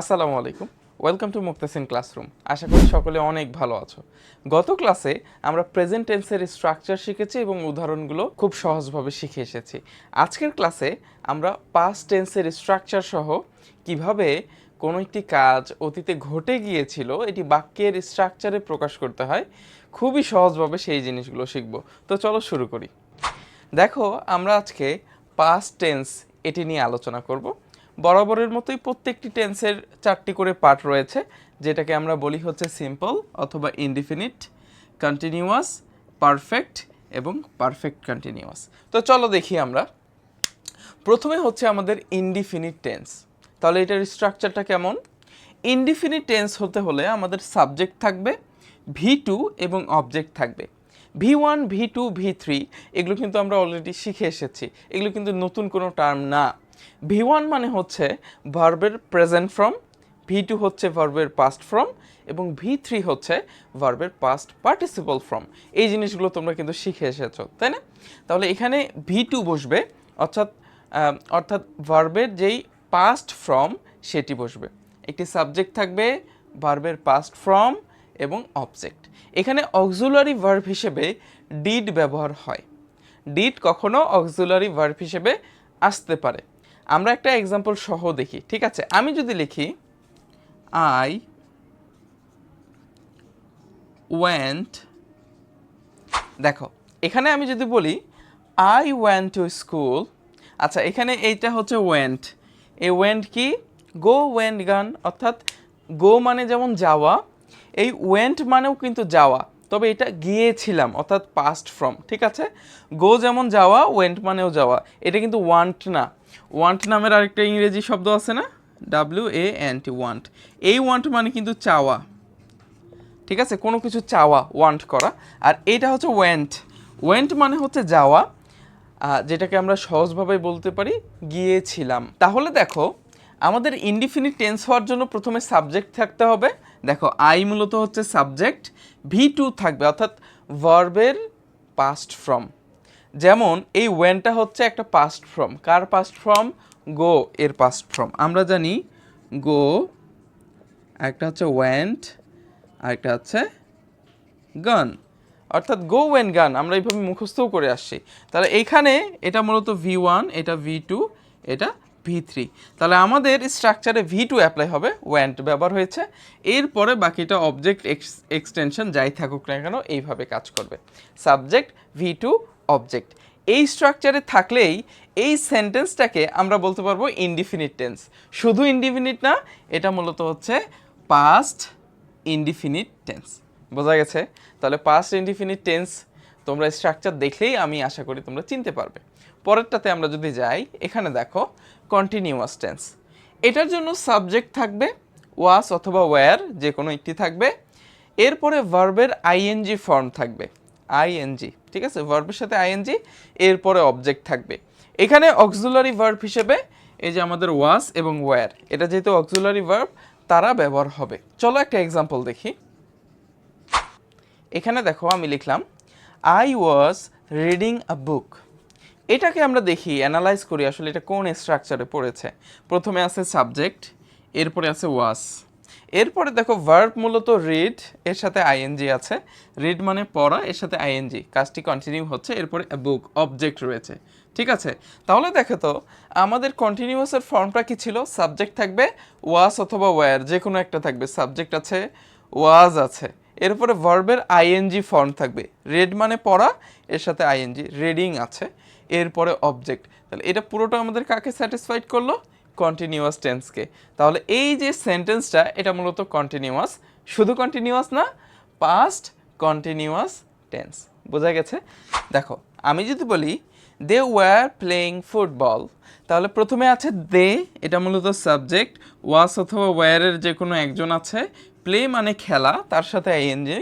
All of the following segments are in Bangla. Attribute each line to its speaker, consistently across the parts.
Speaker 1: আসসালামু আলাইকুম। ওয়েলকাম টু মুক্তাসিন ক্লাসরুম আশা করি সকলে অনেক ভালো আছো। গত ক্লাসে আমরা প্রেজেন্ট টেন্সের স্ট্রাকচার শিখেছি এবং উদাহরণগুলো খুব সহজভাবে শিখে এসেছি। আজকের ক্লাসে আমরা পাস্ট টেন্সের স্ট্রাকচার সহ কীভাবে কোনো একটি কাজ অতীতে ঘটে গিয়েছিল, এটি বাক্যের স্ট্রাকচারে প্রকাশ করতে হয়, খুবই সহজভাবে সেই জিনিসগুলো শিখব। তো চলো শুরু করি। দেখো, আমরা আজকে পাস্ট টেন্স এটি নিয়ে আলোচনা করব। বরাবরের মতোই প্রত্যেকটি টেন্সের চারটি করে পার্ট রয়েছে, যেটাকে আমরা বলি হচ্ছে সিম্পল অথবা ইনডিফিনিট, কন্টিনিউয়াস, পারফেক্ট এবং পারফেক্ট কন্টিনিউয়াস। তো চলো দেখি আমরা। প্রথমে হচ্ছে আমাদের ইনডিফিনিট টেন্স। তাহলে এটার স্ট্রাকচারটা কেমন? ইনডিফিনিট টেন্স হতে হলে আমাদের সাবজেক্ট থাকবে, ভি টু এবং অবজেক্ট থাকবে। V one, V two, V three, এগুলো কিন্তু আমরা অলরেডি শিখে এসেছি। এগুলো কিন্তু নতুন কোনো টার্ম না। ভি ওয়ান মানে হচ্ছে ভার্বের প্রেজেন্ট ফর্ম ভি টু হচ্ছে ভার্বের পাস্ট ফর্ম এবং ভি থ্রি হচ্ছে ভার্বের পাস্ট পার্টিসিপল ফর্ম এই জিনিসগুলো তোমরা কিন্তু শিখে এসেছ, তাই না? তাহলে এখানে ভি টু বসবে, অর্থাৎ অর্থাৎ ভার্বের যেই পাস্ট ফর্ম সেটি বসবে। একটি সাবজেক্ট থাকবে ভার্বের পাস্ট ফর্ম এবং অবজেক্ট এখানে অক্সুলারি ভার্ব হিসেবে ডিড ব্যবহার হয়। ডিড কখনো অক্সুলারি ভার্ব হিসেবে আসতে পারে। আমরা একটা এক্সাম্পল সহ দেখি, ঠিক আছে? আমি যদি লিখি আই ওয়েন্ট দেখো, এখানে আমি যদি বলি আই ওয়েন্ট টু স্কুল আচ্ছা এখানে এইটা হচ্ছে ওয়েন্ট এই ওয়েন্ট কি? গো ওয়েন্ট গান, অর্থাৎ গো মানে যেমন যাওয়া, এই ওয়েন্ট মানেও কিন্তু যাওয়া। তবে এটা গিয়েছিলাম, অর্থাৎ পাস্ট ফ্রম ঠিক আছে? গো যেমন যাওয়া ওয়েন্ট মানেও যাওয়া। এটা কিন্তু ওয়ান্ট না। ওয়ান্ট নামের আরেকটা ইংরেজি শব্দ আছে না? W A N T want এই ওয়ান্ট মানে কিন্তু চাওয়া। ঠিক আছে? কোনো কিছু চাওয়া ওয়ান্ট করা। আর এটা হচ্ছে ওয়েন্ট ওয়েন্ট মানে হচ্ছে যাওয়া যেটাকে আমরা সহজভাবে বলতে পারি, গিয়েছিলাম। তাহলে দেখো, আমাদের ইনডিফিনিট টেন্স হওয়ার জন্য প্রথমে সাবজেক্ট থাকতে হবে। দেখো আই মূলত হচ্ছে সাবজেক্ট ভি টু থাকবে, অর্থাৎ ভার্বের পাস্ট ফ্রম যেমন, এই ওয়েনটা হচ্ছে একটা পাস্ট ফ্রম কার পাস্ট ফ্রম গো এর পাস্ট ফ্রম আমরা জানি গো একটা হচ্ছে ওয়েন্ট আরেকটা হচ্ছে গান অর্থাৎ গো ওয়েন গান আমরা এইভাবে মুখস্থও করে আসছি। তাহলে এইখানে এটা মূলত ভি ওয়ান এটা ভি টু এটা ভি থ্রি তাহলে আমাদের স্ট্রাকচারে ভি টু অ্যাপ্লাই হবে ওয়েন্ট ব্যবহার হয়েছে। এরপরে বাকিটা অবজেক্ট এক্সটেনশন যাই থাকুক না কেন, এইভাবে কাজ করবে। সাবজেক্ট ভি টু অবজেক্ট এই স্ট্রাকচারে থাকলেই এই সেন্টেন্সটাকে আমরা বলতে পারব ইনডিফিনিট টেন্স শুধু ইনডিফিনিট না, এটা মূলত হচ্ছে পাস্ট ইনডিফিনিট টেন্স বোঝা গেছে? তাহলে পাস্ট ইনডিফিনিট টেন্স তোমরা স্ট্রাকচার দেখলেই আমি আশা করি তোমরা চিনতে পারবে। পরেরটাতে আমরা যদি যাই, এখানে দেখো কন্টিনিউয়াস টেন্স এটার জন্য সাবজেক্ট থাকবে ওয়াস অথবা ওয়্যার যে কোনো একটি থাকবে। এরপরে ভার্বের আইএনজি ফর্ম থাকবে। আইএনজি ঠিক আছে? ভার্বের সাথে আইএনজি এরপরে অবজেক্ট থাকবে। এখানে অক্সুলারি ভার্ব হিসেবে এই যে আমাদের ওয়াস এবং ওয়্যার এটা যেহেতু অক্সুলারি ভার্ব তারা ব্যবহার হবে। চলো একটা এক্সাম্পল দেখি। এখানে দেখো, আমি লিখলাম আই ওয়াজ রিডিং আ বুক এটাকে আমরা দেখি অ্যানালাইজ করি আসলে এটা কোন স্ট্রাকচারে পড়েছে। প্রথমে আছে সাবজেক্ট এরপরে আছে ওয়াস এরপরে দেখো ভার্ব মূলত রিড এর সাথে আইএনজি আছে। রিড মানে পড়া, এর সাথে আইএনজি কাজটি কন্টিনিউ হচ্ছে, এরপরে বুক অবজেক্ট রয়েছে। ঠিক আছে? তাহলে দেখো তো, আমাদের কন্টিনিউয়াসের ফর্মটা কি ছিল? সাবজেক্ট থাকবে ওয়াস অথবা ওয়্যার যে কোনো একটা থাকবে। সাবজেক্ট আছে ওয়াজ আছে। এরপরে ভার্বের আইএনজি ফর্ম থাকবে। রেড মানে পড়া, এর সাথে আইএনজি রেডিং আছে। এরপরে অবজেক্ট তাহলে এটা পুরোটা আমাদের কাকে স্যাটিসফাইড করল? কন্টিনিউয়াস টেন্সকে তাহলে এই যে সেন্টেন্সটা এটা মূলত কন্টিনিউয়াস শুধু কন্টিনিউয়াস না পাস্ট কন্টিনিউয়াস টেন্স বোঝা গেছে? দেখো, আমি যদি বলি দে ওয়ার প্লেয়িং ফুটবল তাহলে প্রথমে আছে দে এটা মূলত সাবজেক্ট ওয়াস অথবা ওয়ারের যে কোনো একজন আছে প্লে মানে খেলা, তার সাথে আইএনজি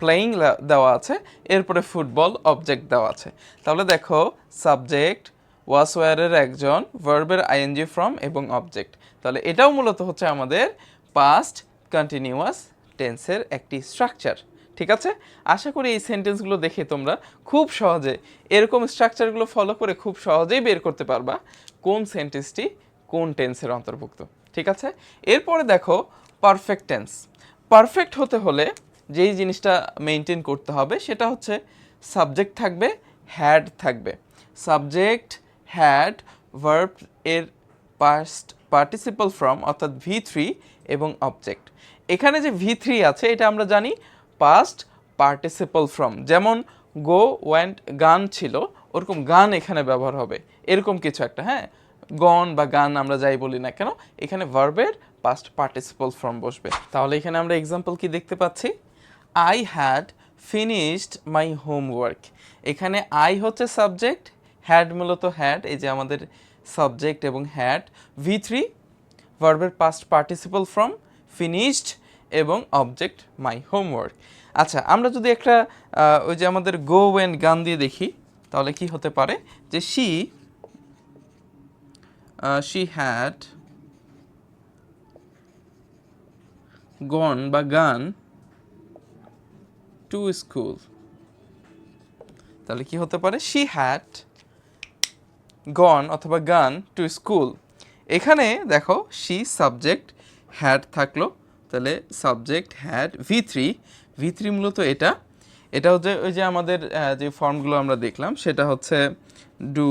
Speaker 1: প্লেয়িং দেওয়া আছে, এরপরে ফুটবল অবজেক্ট দেওয়া আছে। তাহলে দেখো সাবজেক্ট ওয়াস ওয়ারের একজন ভার্বের আইএনজি ফ্রম এবং অবজেক্ট তাহলে এটাও মূলত হচ্ছে আমাদের পাস্ট কন্টিনিউয়াস টেন্সের একটি স্ট্রাকচার ঠিক আছে? আশা করি এই সেন্টেন্সগুলো দেখে তোমরা খুব সহজে এরকম স্ট্রাকচারগুলো ফলো করে খুব সহজেই বের করতে পারবা, কোন সেন্টেন্সটি কোন টেন্সের অন্তর্ভুক্ত, ঠিক আছে? এরপরে দেখো পারফেক্ট টেন্স পারফেক্ট হতে হলে যেই জিনিসটা মেনটেন করতে হবে সেটা হচ্ছে সাবজেক্ট থাকবে হ্যাড থাকবে। সাবজেক্ট হ্যাড ভার্ব এর পাস্ট পার্টিসিপাল ফ্রম অর্থাৎ ভি থ্রি এবং অবজেক্ট এখানে যে ভি থ্রি আছে, এটা আমরা জানি পাস্ট পার্টিসিপাল ফ্রম যেমন গো ওয়ান্ট গান ছিল, ওরকম গান এখানে ব্যবহার হবে। এরকম কিছু একটা হ্যাঁ? গন বা গান আমরা যাই বলি না কেন, এখানে ভার্বের পাস্ট পার্টিসিপাল ফ্রম বসবে। তাহলে এখানে আমরা এক্সাম্পল কি দেখতে পাচ্ছি? I had finished my homework এখানে আই হচ্ছে সাবজেক্ট হ্যাড মূলত হ্যাড এই যে আমাদের সাবজেক্ট এবং হ্যাড ভি থ্রি ভার্বের পাস্ট পার্টিসিপাল ফ্রম ফিনিশড এবং অবজেক্ট মাই হোমওয়ার্ক আচ্ছা আমরা যদি একটা ওই যে আমাদের গো অ্যান্ড গান দিয়ে দেখি, তাহলে কি হতে পারে? যে শি শি হ্যাড গন বা গান টু স্কুল তাহলে কি হতে পারে? শি হ্যাড গন অথবা গান টু স্কুল এখানে দেখো শি সাবজেক্ট হ্যাড থাকল। তাহলে subject had V three V three মূলত এটা। এটা হচ্ছে ওই যে আমাদের যে ফর্মগুলো আমরা দেখলাম, সেটা হচ্ছে ডু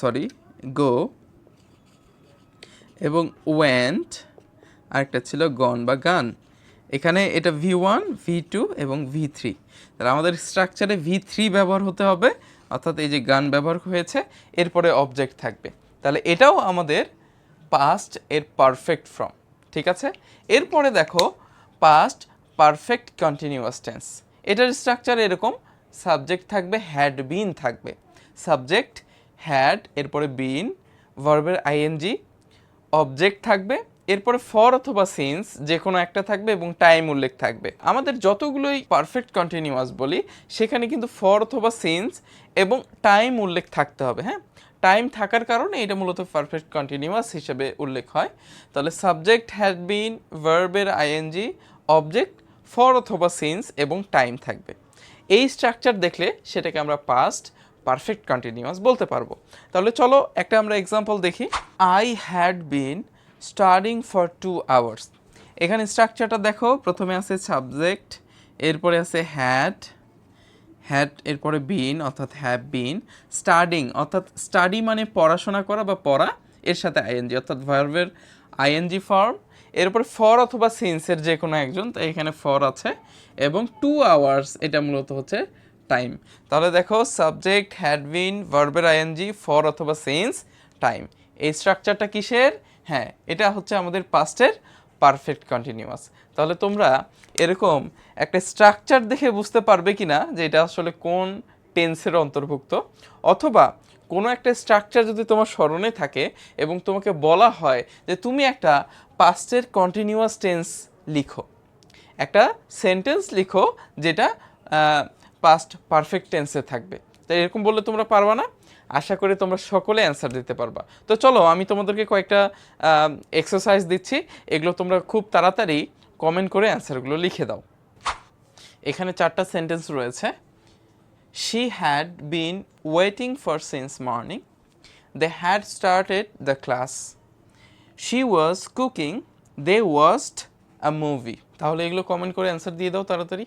Speaker 1: সরি গো এবং ওয়েন্ট আরেকটা ছিল গন বা গান এখানে এটা ভি ওয়ান ভি টু এবং ভি থ্রি তাহলে আমাদের স্ট্রাকচারে ভি থ্রি ব্যবহার হতে হবে, অর্থাৎ এই যে গান ব্যবহার হয়েছে, এরপরে অবজেক্ট থাকবে। তাহলে এটাও আমাদের পাস্ট এর পারফেক্ট ফর্ম ঠিক আছে? এরপরে দেখো পাস্ট পারফেক্ট কন্টিনিউয়াস টেন্স এটার স্ট্রাকচার এরকম সাবজেক্ট থাকবে হ্যাড বিন থাকবে। সাবজেক্ট হ্যাড এরপরে বিন ভার্বের আইএনজি অবজেক্ট থাকবে, এরপরে ফর অথবা সিন্স যে কোনো একটা থাকবে এবং টাইম উল্লেখ থাকবে। আমাদের যতগুলোই পারফেক্ট কন্টিনিউয়াস বলি, সেখানে কিন্তু ফর অথবা সিন্স এবং টাইম উল্লেখ থাকতে হবে হ্যাঁ? টাইম থাকার কারণে এটা মূলত পারফেক্ট কন্টিনিউয়াস হিসেবে উল্লেখ হয়। তাহলে সাবজেক্ট হ্যাড বিন ভার্বের আইএনজি অবজেক্ট ফর অথবা সিন্স এবং টাইম থাকবে। এই স্ট্রাকচার দেখলে সেটাকে আমরা পাস্ট পারফেক্ট কন্টিনিউয়াস বলতে পারব। তাহলে চলো একটা আমরা এক্সাম্পল দেখি। I had been studying for two hours এখানে স্ট্রাকচারটা দেখো, প্রথমে আছে সাবজেক্ট এরপরে আছে হ্যাড হ্যাড এরপরে বিন অর্থাৎ হ্যাভ বিন স্টাডিং অর্থাৎ স্টাডি মানে পড়াশোনা করা বা পড়া, এর সাথে আইএনজি অর্থাৎ ভার্বের আইএনজি ফর্ম এরপরে ফর অথবা সিন্সের যে কোনো একজন তাই এখানে ফর আছে, এবং টু আওয়ার্স এটা মূলত হচ্ছে টাইম তাহলে দেখো সাবজেক্ট হ্যাড বিন ভার্বের আইএনজি ফর অথবা সিন্স টাইম এই স্ট্রাকচারটা কিসের? হ্যাঁ এটা হচ্ছে আমাদের পাস্টের পারফেক্ট কন্টিনিউয়াস তাহলে তোমরা এরকম একটা স্ট্রাকচার দেখে বুঝতে পারবে কি না যে এটা আসলে কোন টেন্সের অন্তর্ভুক্ত? অথবা কোনো একটা স্ট্রাকচার যদি তোমার স্মরণে থাকে এবং তোমাকে বলা হয় যে তুমি একটা পাস্টের কন্টিনিউয়াস টেন্স লিখো। একটা সেন্টেন্স লিখো যেটা পাস্ট পারফেক্ট টেন্সে থাকবে। তাই এরকম বললে তোমরা পারবা না। আশা করি তোমরা সকলে অ্যান্সার দিতে পারবা। তো চলো, আমি তোমাদেরকে কয়েকটা এক্সারসাইজ দিচ্ছি। এগুলো তোমরা খুব তাড়াতাড়ি কমেন্ট করে অ্যান্সারগুলো লিখে দাও। এখানে চারটা সেন্টেন্স রয়েছে। She had been waiting for since morning they had started the class she was cooking they watched a movie তাহলে এগুলো কমেন্ট করে অ্যান্সার দিয়ে দাও তাড়াতাড়ি।